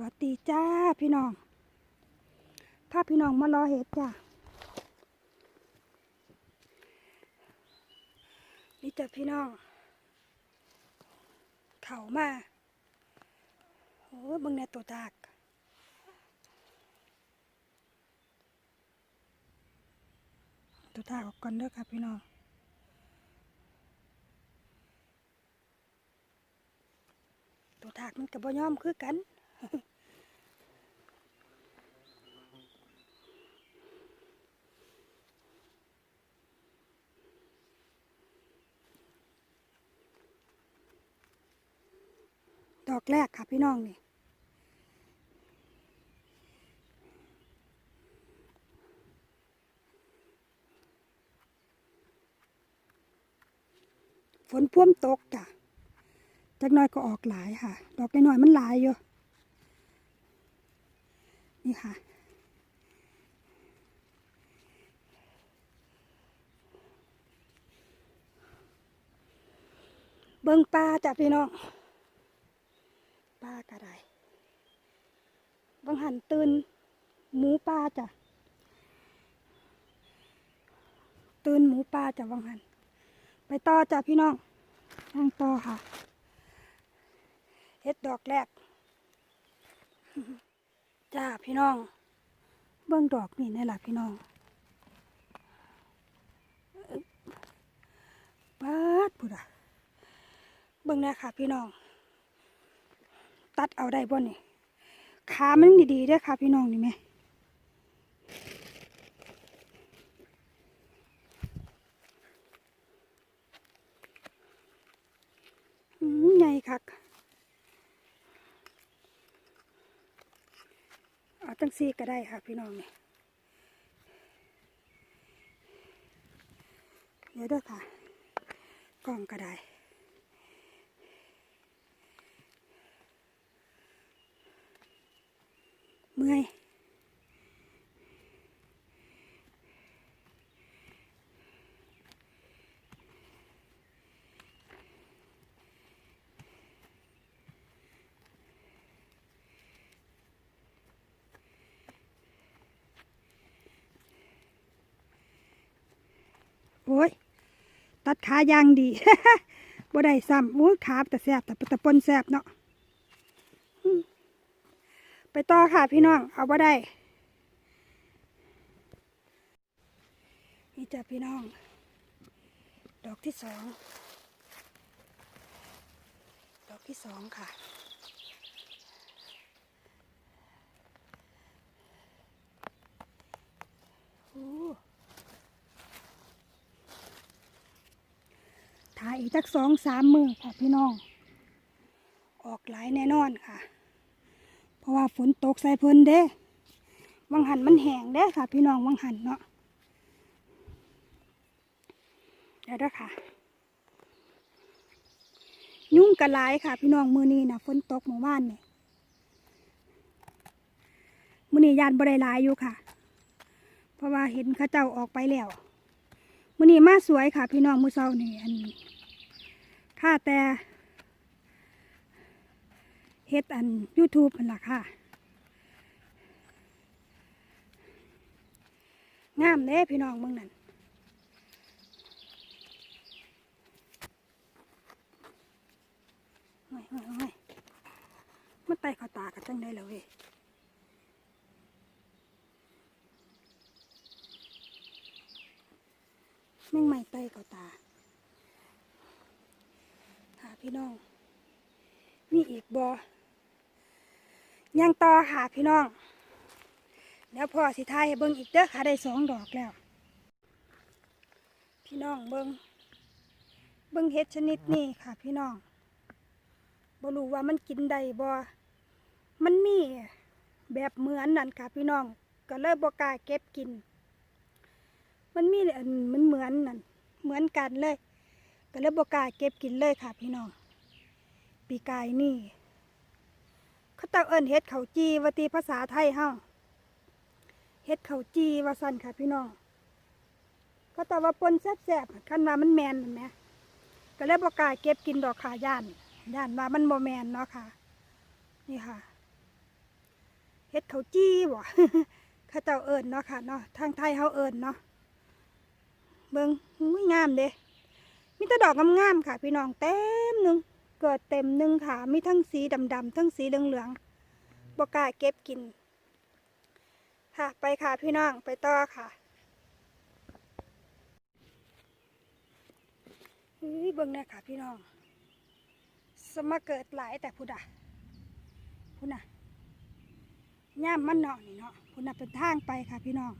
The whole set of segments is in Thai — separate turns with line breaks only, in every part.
วัสดีจ้าพี่น้องพาพี่น้องมารอเห็ดจ้านี่จ้ะพี่น้อง เข่ามาโอ้ยบิ่งในตัวตากตัวตากออกก่อนเด้อค่ะพี่น้องตัวถากมันกับบ่ยอมคือกัน ดอกแรกค่ะพี่น้องนี่ฝนพ่วมตกจ้ะจักน้อยก็ออกหลายค่ะ ดอกน้อยมันหลายอยู่ นี่ค่ะ เบิ่งปลาจ้ะพี่น้อง ปลากระไดบางหันตื่นหมูปลาจ้ะตื่นหมูปลาจ้ะบางหัน ไปต่อจ้ะพี่น้องนั่งต่อค่ะเฮ็ดดอกแรก จ้าพี่น้อง เบิ่งดอกนี่นี่แหละพี่น้องบปาดพุดอะเบิ่งนะค่ะพี่น้อง ตัดเอาได้บ่นี่ขามันดีๆเด้อค่ะ พี่น้องนี่แม่อืมใหญ่คักเอาตั้งซีก็ได้ค่ะ พี่น้องเนี่ยเดี๋ยวด้อค่ะกล้องก็ได้ เมื่อยโอ้ย ตัดขายางดีบ่ได้ซ้ำโอ้ยขาแต่แสบแต่ตะปนแสบเนาะ ไปต่อค่ะพี่น้อง เอาบ่ได้นี่จ้ะพี่น้อง ดอกที่สอง ดอกที่สองค่ะ ถ่ายอีกจักสองสามมือค่ะพี่น้อง ออกหลายแน่นอนค่ะ เพราะว่าฝนตกใส่เพิ่นเด้วังหันมันแห้งเด้ค่ะ พี่น้องวังหันเนาะเดี๋ยวเด้อค่ะ ยุ่งกระลายค่ะ พี่น้องมือนี้นะฝนตกเมื่อวานเนี่ยมือนี้ยานบริลายอยู่ค่ะ เพราะว่าเห็นข้าเจ้าออกไปแล้วมือนี้มาสวยค่ะ พี่น้องมือเศร้านี่อันค่าแต่ เฮ็ดอัน YouTube นั่นล่ะค่ะ งามเด้พี่น้องเมืองนั้นโอ้ยโอ้ยโอ้ยมันไต่ขาตากันจังได้แล้วเว้ยแม่งไม่ไต้เข้าตาหาพี่น้อง มีอีกบอ ยังต่อหาพี่น้องแล้วพอสิทายเบิ่งอีกเด้อค่ะได้สองดอกแล้ว พี่น้องเบิ่งเบิ่งเห็ดชนิดนี้ค่ะพี่น้องบ่รู้ว่ามันกินได้บ่มันมีแบบเหมือนนั่นค่ะพี่น้อง ก็เลยบ่กล้าเก็บกิน มันมีอันมันเหมือนนั่นเหมือนกันเลย ก็เลยบอกล้าเก็บกินเลยค่ะพี่น้อง ปีกายนี่ เขาตะเอิญเฮ็ดเขาจีวตีภาษาไทยเฮาเฮ็ดเขาจีวาสันค่ะพี่น้องเขาตะว่าปนแซ่บๆคันว่ามันแมนเห็นไหมก็เลยบอกล้าเก็บกินดอกขาย่านย่านว่ามันโมแมนเนาะค่ะ นี่ค่ะเฮ็ดเขาจี้บ่เข้าเจ้าเอิญเนาะค่ะเนาะทางไทยเขาเอิญเนาะเบิ่งอุ้ยงามเด้มีแต่ดอกงามๆค่ะ พี่น้องเต็มหนึง เกิดเต็มหนึ่งค่ะ มีทั้งสีดำๆทั้งสีเหลืองๆบกาเก็บกิน ค่ะไปค่ะพี่น้องไปต่อค่ะเฮ้ยเบิ่งเนี่ยค่ะพี่น้อง สมาเกิดหลายแต่พุดะพุน่ะย่ามมันเนาะนี่เนาะพุน่ะเป็นทางไปค่ะพี่น้อง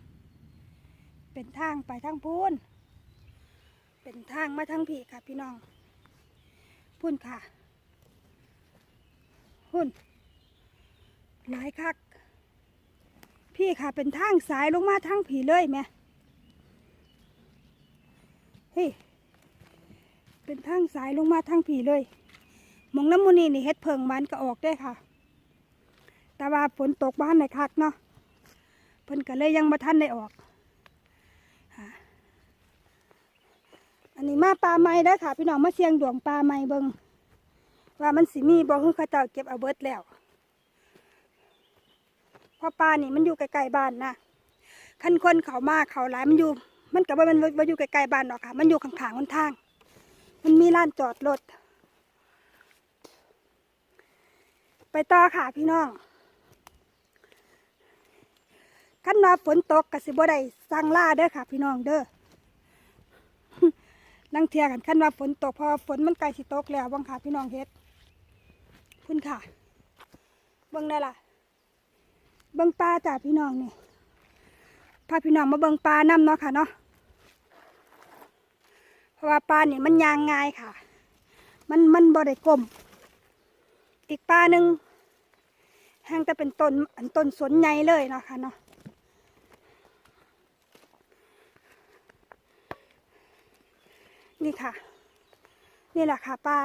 เป็นทางไปทางพูนเป็นทางมาทางผีค่ะพี่น้อง พูนค่ะ พุ่น หลายคัก พี่ค่ะเป็นทางสายลงมาทางผีเลยแม่เฮ้ยเป็นทางสายลงมาทางผีเลยมองน้ำมูนีนี่เฮ็ดเพิงมันก็ออกได้ค่ะ แต่ว่าฝนตกบ้านในคักเนาะเพิ่นก็เลยยังมาทันได้ออกค่ะ อันนี้มาปลาไม้ได้อค่ะ พี่น้องมาเสียงดวงปลาไม้เบิงว่ามันสิมีบ่คือเขาเจ้าเก็บเอาเบิดแล้วพราะปลานี่มันอยู่ใกลๆบ้านนะคันคนเขามาเขาหลายมันอยู่ มันกับว่ามันว่าอยู่ใกลๆบ้านหรอกค่ะ มันอยู่ข้างๆคนทาง มันมีร้านจอดรถไปต่อค่ะพี่น้องคันว่าฝนตกกสิบ่ได้สั่งล่าเด้อค่ะ พี่น้องเด้อ นั่งเทียกันคันว่าฝนตกพอฝนมันใกลสิตกแล้วบังค่ะพี่น้องเฮ็ดคุณค่ะ เบิ่งได้ล่ะ เบิ่งปลาจ้าพี่น้องนี่พาพี่น้องมาเบิ่งปลาน้ำเนาะค่ะเนาะเพราะว่าปลาเนี่ยมันยางง่ายค่ะ มันมันบ่ได้กลมอีกปลาหนึ่งห่างแต่เป็นต้นอันต้นสนใหญ่เลยเนาะค่ะเนาะ นี่ค่ะ นี่แหละค่ะปลา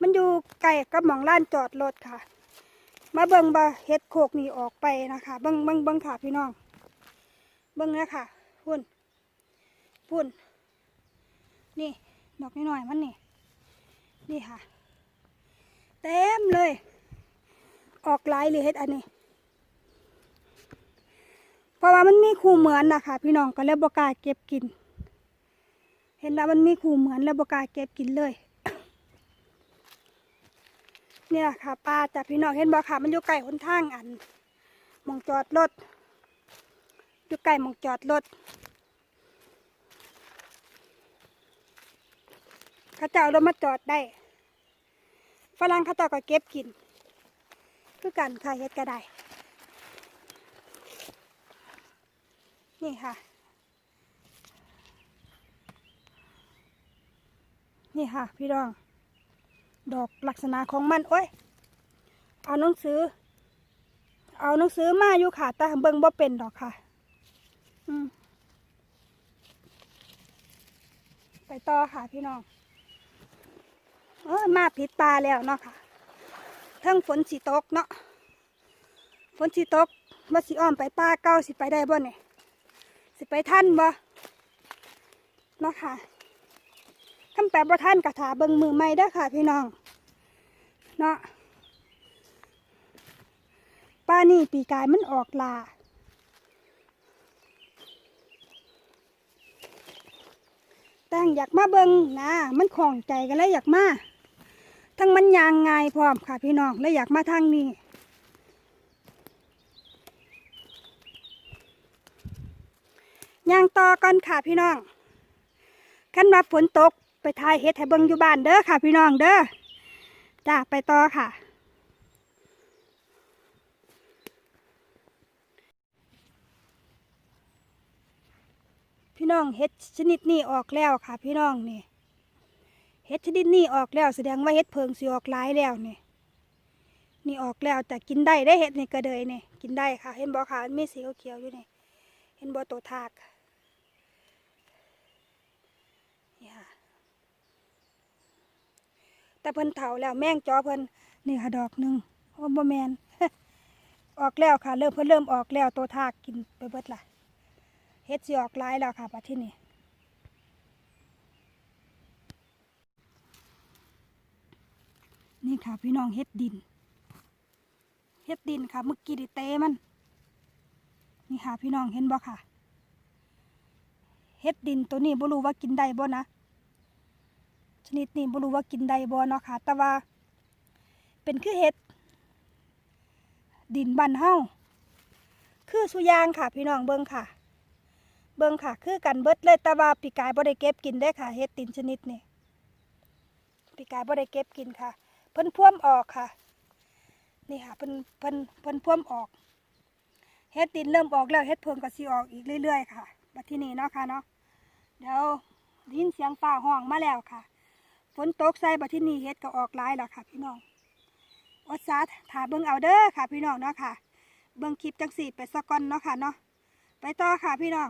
มันอยู่ไกลกับหมองล้านจอดรถค่ะ มาเบิงบาเฮ็ดโคกนี่ออกไปนะคะ เบิงเบิงเบิงค่ะพี่น้อง เบิงนะค่ะ พุ่น พุ่น นี่ ดอกน้อยๆมันนี่ นี่ค่ะ เต็มเลย ออกหลายเลยเฮ็ดอันนี้ เพราะว่ามันมีคู่เหมือนนะคะพี่น้องก็เลยบกาเก็บกิน เห็นว่ามันมีคู่เหมือนแล้วบกาเก็บกินเลยเนี่แหละค่ะปลาจากพี่น้องเห็นบ่ค่ะมันอยู่ใกล้หนทางอันมองจอดรถอยู่ใกล้หมองจอดรถเขาเจ้าเอารถมาจอดได้ฝรั่งเขาเจ้าก็เก็บกิน คือกันค่ะเฮ็ดก็ได้ นี่ค่ะ นี่ค่ะ พี่น้อง ดอกลักษณะของมัน โอ้ย เอาหนังสือ เอาหนังสือมาอยู่ค่ะ แต่เบิ่งบ่เป็นดอกค่ะ อืมไปต่อค่ะพี่น้อง เออมาผิดตาแล้วเนาะค่ะเทั้งฝนสีตกเนาะ ฝนสีตกมาสิอ้อมไปป้าเก้าสิไปได้บ่เนี่ย สิไปท่านบ่เนาะค่ะคำแปลบ่ท่านกระถาเบิ่งมือไม่ได้ค่ะ พี่น้อง เนาะป้านี่ปีกายมันออกลาแต่งอยากมาเบิงนะมันของใจกันแล้วอยากมา ทั้งมันยางไงพร้อมค่ะพี่น้องแล้วอยากมาทางนี้ ยางต่อกันค่ะพี่น้องขั้นมาฝนตกไปทายเฮ็ดให้เบิงอยู่บ้านเด้อค่ะ พี่น้องเด้อจ้าไปต่อค่ะ พี่น้องเฮ็ดชนิดนี้ออกแล้วค่ะ พี่น้องนี่เฮ็ดชนิดนี้ออกแล้วแสดงว่าเฮ็ดเพิงสิออกหลายแล้วนี่นี่ออกแล้วแต่กินได้ได้เฮ็ดนี่กระเดยนี่กินได้ค่ะ เห็นบ่ค่ะมันมีสีเขียวอยู่นี่เห็นบ่ตัวทาก นี่ค่ะ แต่เพิ่นเถาแล้วแม่งจอเพิ่นนี่ค่ะดอกหนึ่งโอ้บ่แมนออกแล้วค่ะ เริ่มเพิ่นเริ่มออกแล้วตัวทากกินไปเบิดละเฮ็ดสิออกลายแล้วค่ะปัดที่นี่นี่ค่ะพี่น้องเฮ็ดดิน เฮ็ดดินค่ะเมื่อกี้ดิเตมัน นี่ค่ะพี่น้องเห็นบ่ค่ะ เฮ็ดดินตัวนี้บ่รู้ว่ากินได้บ่นะ ชนิดนี้บ่รู้ว่ากินได้บ่เนาะค่ะ แต่ว่า เป็นคือเฮ็ด ดินบ้านเฮาคือสุยางค่ะ พี่น้องเบิ่งค่ะ เบิ่งค่ะ คือกันเบิดเลยแต่ว่าปีกายบ่ได้เก็บกินได้ค่ะเฮ็ดดินชนิดนี้ปีกายบ่ได้เก็บกินค่ะ เพิ่นพ่วมออกค่ะ นี่ค่ะเพิ่นเพิ่นเพิ่นพ่วมออกเฮ็ดดินเริ่มออกแล้วเฮ็ดเพิ่งก็สิออกอีกเรื่อยๆค่ะ บัดที่นี่เนาะค่ะเนาะเดี๋ยวดินเสียงฟ้าห้องมาแล้วค่ะ ฝนตกใส่บัดที่นี่เฮ็ดก็ออกหลายแล้วค่ะ พี่น้องอดสาถ่าเบิ่งเอาเด้อค่ะ พี่น้องเนาะค่ะ เบิ่งคลิปจังสี่ไปสะก่อนเนาะค่ะเนาะไปต่อค่ะพี่น้อง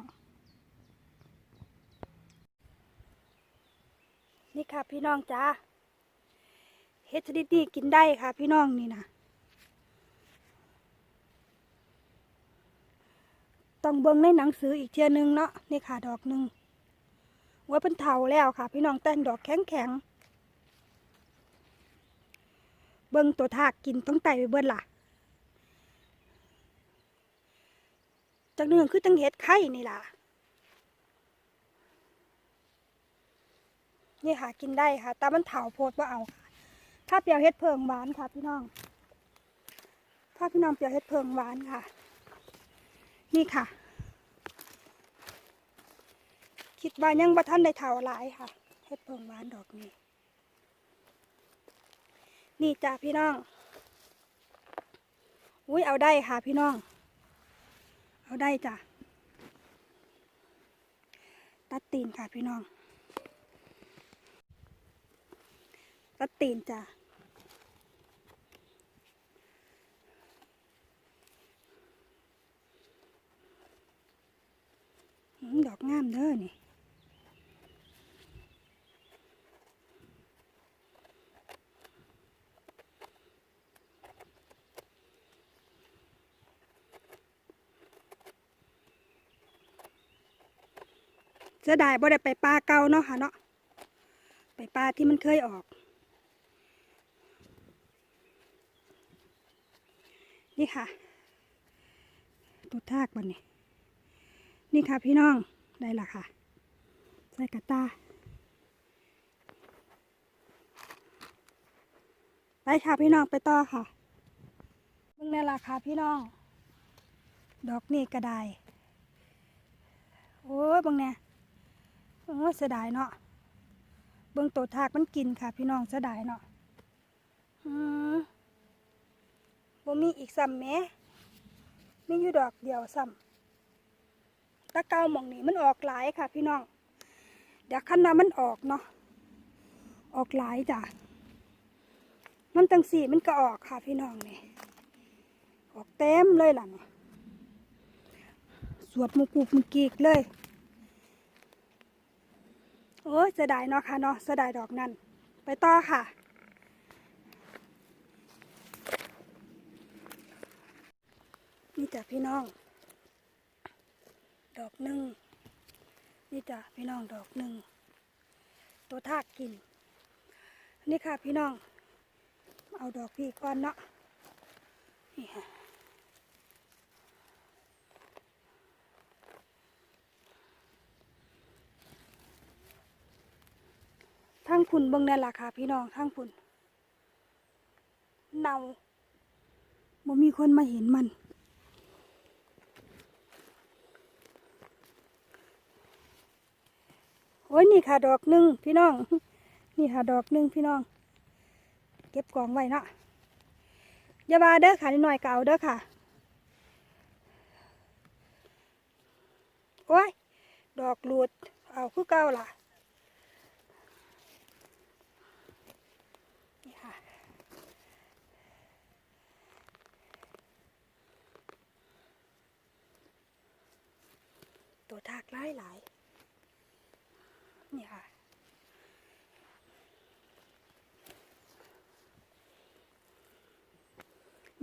นี่ค่ะพี่น้องจ้าเฮ็ดชนิดนี้กินได้ค่ะ พี่น้องนี่นะต้องเบิ่งในหนังสืออีกเทียนึงเนาะนี่ค่ะดอกหนึ่งว่าเป็นเถาแล้วค่ะ พี่น้องแต่ดอกแข็งแข็งๆ เบิ่งตัวทากกินต้องไต่ไปเบิ่นล่ะจังหนึ่งคือจังเห็ดไข่นี่ล่ะ นี่ค่ะกินได้ค่ะแต่มันเถาโพดว่าเอาค่ะ ถ้าเปียวเฮ็ดเพิงหวานค่ะพี่น้อง ถ้าพี่น้องเปียวเฮ็ดเพิงหวานค่ะ นี่ค่ะ คิดว่ายังบ่ทันได้เถาหลายค่ะเฮ็ดเพิงหวานดอกนี้ นี่จ้าพี่น้อง อุ้ยเอาได้ค่ะพี่น้อง เอาได้จ้ะ ตัดตีนค่ะพี่น้อง ตัดตีนจ้ะหืมดอกงามเด้อนี่ สียดายบ่ได้ไปปลาเก่าเนาะค่ะเนาะไปปลาที่มันเคยออก นี่ค่ะตัวทากวันนี้ นี่ค่ะพี่น้องได้ละค่ะ ใส่กระตาไปค่ะพี่น้องไปต่อค่ะมึงนี่ละค่ะพี่น้อง ดอกนี่ก็ไดโอ้ยบังเนี่ย โอ้เสียดายเนาะเบิ่งตัวทากมันกินค่ะ พี่น้องเสียดายเนาะอืมบ่มีอีกซ้ำแหมมีอยู่ดอกเดียวซ้ำตะเกาหมองนี้มันออกหลายค่ะ พี่น้อง เดี๋ยวคันว่ามันออกเนาะ ออกหลายจ้ะมันตังสี่มันก็ออกค่ะ พี่น้องนี่ออกเต็มเลยล่ะเนี่ยสวดมุกุกมุกีกเลย โอ้ยเสียดายเนาะค่ะเนาะเสียดายดอกนั้นไปต่อค่ะ นี่จ้ะพี่น้อง ดอกหนึ่งนี่จ้ะพี่น้องดอกหนึ่งตัวทากกิน นี่ค่ะพี่น้อง เอาดอกพี่ก่อนเนาะนี่ค่ะ พุ่นเบิ่งนั่นล่ะค่ะ พี่น้องทั้งพุ่นเนาบ่มีคนมาเห็นมัน โอ้ยนี่ค่ะดอกหนึ่งพี่น้อง นี่ค่ะดอกหนึ่งพี่น้อง เก็บกองไว้เนาะอย่าบาเด้อค่ะนิดหน่อยเก่าเด้อค่ะ โอ้ย ดอกหลุด เอาคือเก่าล่ะ ตัวทากไล่หลายนี่ค่ะ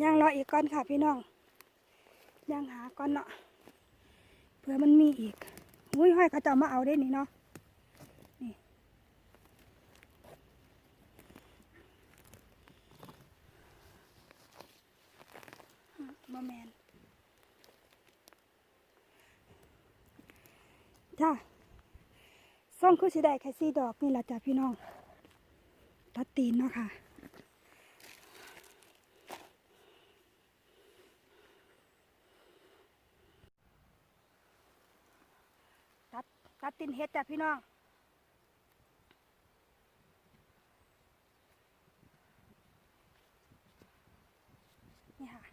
ย่างรออีกก้อนค่ะพี่น้อง ย่างหาก้อนเนาะ เผื่อมันมีอีกอุ้ยห้อยเขาจะมาเอาได้นี่เนาะนี่มาแมน จ้าส่งคือสิได้แค่สี่ดอกนี่แหละจ้ะพี่น้องตัดตีนเนาะค่ะตัดตัดตีนเฮ็ดจ้ะพี่น้องนี่ค่ะ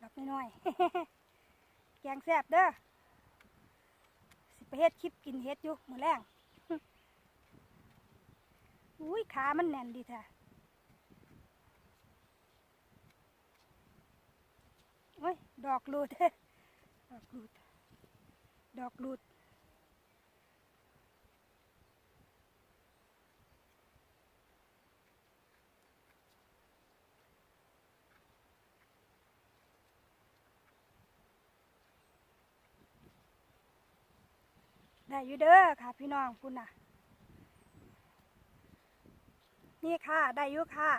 ดอกน้อยๆแกงแซ่บเด้อ ไปเฮ็ดคลิปกินเฮ็ดอยู่มื้อแรงอุ้ยขามันแน่นดีแท้โอ้ย ดอกลูดดอกลูดดอกลูด อยู่เด้อค่ะ พี่น้องคุณน่ะ นี่ค่ะ ได้อยู่ค่ะ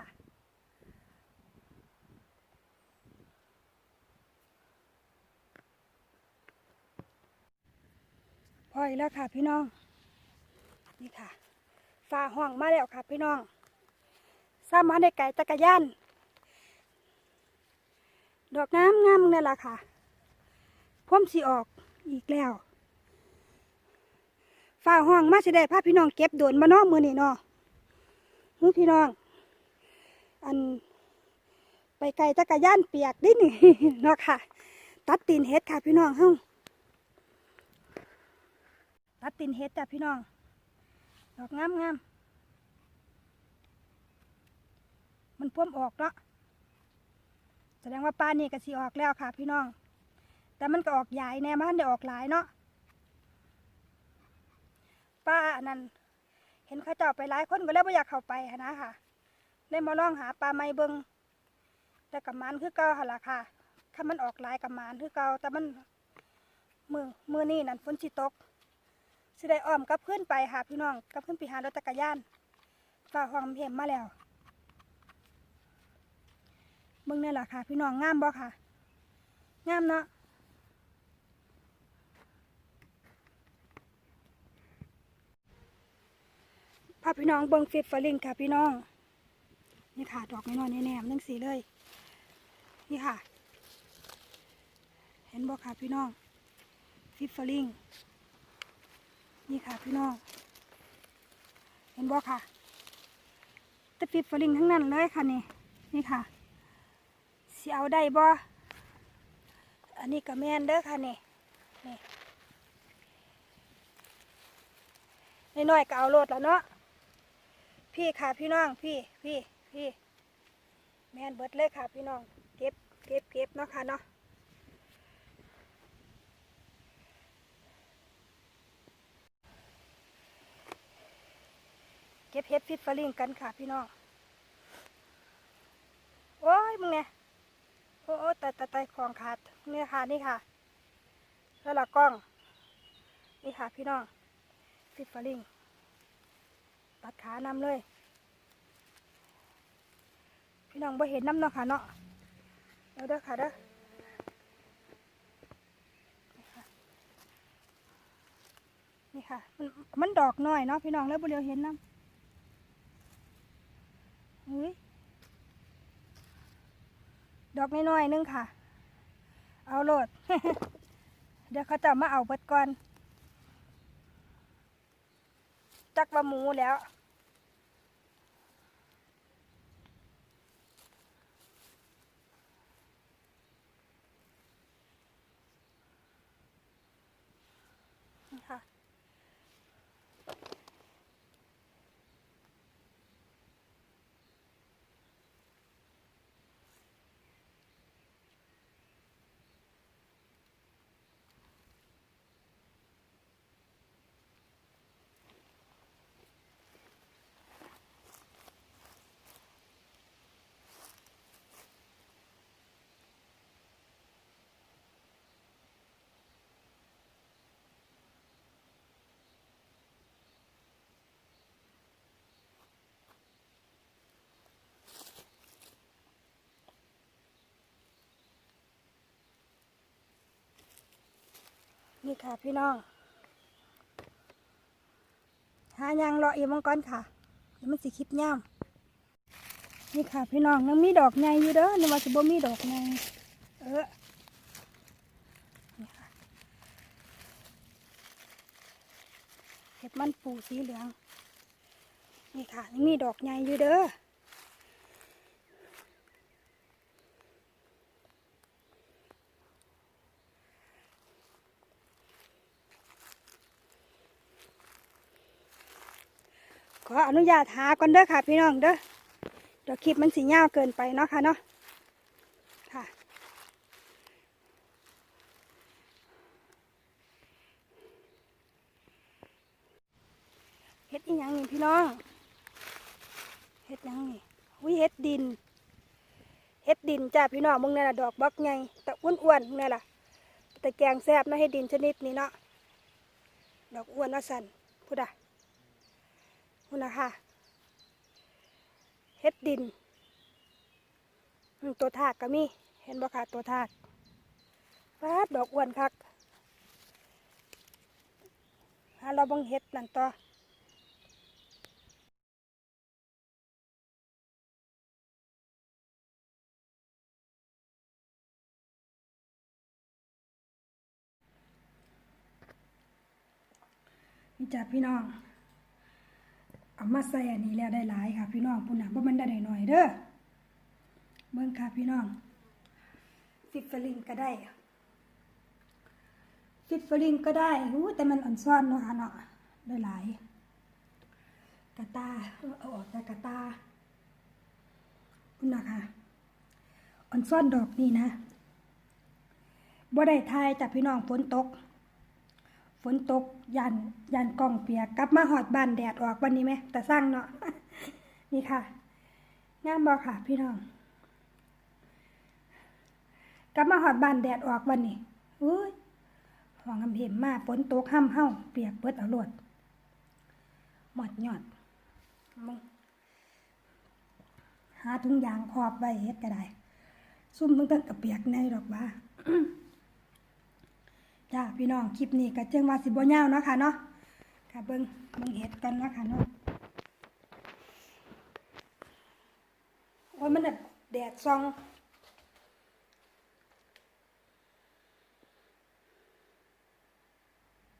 พออีกแล้วค่ะ พี่น้อง นี่ค่ะฟ้าห้องมาแล้วค่ะ พี่น้องสามารถได้ไก่จักรยานดอกน้ำงามนี่แหละค่ะพ่มสีออกอีกแล้ว ฝ้าห้องมาสิได้พาพี่น้องเก็บโดนมาเนาะมือนี่เนาะหูพี่น้อง อัน ไปไกลจักรยานเปียกดินี่เนาะค่ะ ตัดตีนเฮ็ดค่ะพี่น้องเฮาตัดตีนเฮ็ดจ้ะพี่น้อง ดอกงามงามมันพ่วมออกเนาะแสดงว่าปลานี่ก็สิออกแล้วค่ะ พี่น้อง แต่มันก็ออกใหญ่แน่มันได้ออกหลายเนาะ ป้าอันนั้น เห็นเขาเจ้าไปหลายคนก็เลยไม่อยากเข้าไปหั้นนะค่ะเลยมาลองหาปลาไม้เบิงแต่กับมันคือเก่าหนละค่ะถ้ามันออกหลายกับมันคือเก่าแต่มันมือมือนี่นั่นฝนสิตกสิได้อ้อมกับขึ้นไปค่ะพี่น้องกับขึ้นไปหารถจักรยานฝ่าห้องเห็มมาแล้วเบิ่งนี่แหละค่ะ พี่น้องงามบ่ค่ะงามเนาะ พาพี่น้องเบิ้งฟิบฟลิงค่ะพี่น้อง นี่ค่ะ ดอกน้อยๆแน่ๆนั่งสีเลย นี่ค่ะ เห็นบ่ค่ะพี่น้องฟิบฟลิงนี่ค่ะพี่น้อง เห็นบ่ค่ะแต่ฟิบฟลิงทั้งนั้นเลยค่ะนี่ นี่ค่ะสีเอาได้บ่อันนี้ก็แมนเด้อค่ะนี่นี่น้อยก็เอาโลดแล้วเนาะ พี่ค่ะพี่น้องพี่พี่พี่แมนเบิดเลยค่ะพี่น้อง เก็บเก็บเก็บเนาะค่ะเนาะเก็บเห็ดฟิตฟลิงกันค่ะพี่น้อง โอ้ยมึงเนี่ยโอ้โอ้แต่แต่แต่ของขาดเนี่ยค่ะนี่ค่ะแล้วละกล้อง นี่ค่ะพี่น้องฟิตฟลิง ตัดขานำเลย พี่น้องบ่เห็นน้ำเนาะค่ะเนาะเดี๋ยวเด้อค่ะเด้อนี่ค่ะ มันมันดอกน้อยเนาะพี่น้องแล้วบ่เดียวเห็นน้ำอุ้ยดอกน้อยๆนึงค่ะ เอาโหลด เดี๋ยวเขาจะมาเอาเบิดก่อน จักว่าหมูแล้ว นี่ค่ะ พี่น้อง หายางรออีมังก่อนค่ะเดี๋ยวมันสิคลิปย่ำนี่ค่ะ พี่น้องยังมีดอกใหญ่อยู่เด้อนึกว่าสิบ่มีดอกใหญ่เออนี่ค่ะเห็ดมันปูสีเหลือง นี่ค่ะยังมีดอกใหญ่อยู่เด้อ ออนุญาตหาก่อนเด้อค่ะ พี่น้องเด้อเดี๋ยวคลิปมันสียาเกินไปเนาะค่ะเนาะค่ะเฮ็ดอีหยังนี่พี่น้องเฮ็ดยังนี่วิเฮ็ดดินเฮ็ดดินจ้าพี่น้องมึงนี่ล่ะดอกบักไงแต่อ้วนๆมึงนี่ล่ะแต่แกงแซ่บเนาะเฮ็ดดินชนิดนี้เนาะ ดอกอ้วนว่าสันพูดอะ นู่นะคะเฮ็ดดิน ตัวถากก็มี เห็นบ่ค่ะตัวถากฟาดดอกอ้วนคักหาเราบังเฮ็ดนั่นต่อนี่จ้ะพี่น้อง เอามาใส่อันนี้แล้วได้หลายค่ะ พี่น้องปุ่นน่ะบ่มันได้หน่อยๆเด้อเบิ่งค่ะพี่น้องฟิตฟลิงก็ได้ฟิตฟลิงก็ได้อู้แต่มันอ่อนซ่อนเนาะคะเนาะได้หลายกระตาเอาออกแต่กระตาปุ่นะคะอ่อนซ่อนดอกนี่นะบ่ได้ทายจากพี่น้องฝนตก ฝนตกยันยันกล้องเปียกกลับมาหอดบานแดดออกวันนี้ไหมแต่สร้างเนาะนี่ค่ะงามบอค่ะ พี่น้องกลับมาหอดบานแดดออกวันนี้อุ้ยห้องกำเห็มมาฝนตกห้ำเห่าเปียกเบิดเอาโลดหมดยอดมึงหาถุงยางครอบไว้เฮ็ดก็ได้ซุ่มมึงตั้งกับเปียกในดอกว่า จ้าพี่น้องคลิปนี้ก็เจ้งว่าสิบ่ยาวเนาะค่ะเนาะค่ะเบิ้งเบิ้งเห็ดกันเนาะค่ะเนาะโอ้ยมันแบบแดดซอง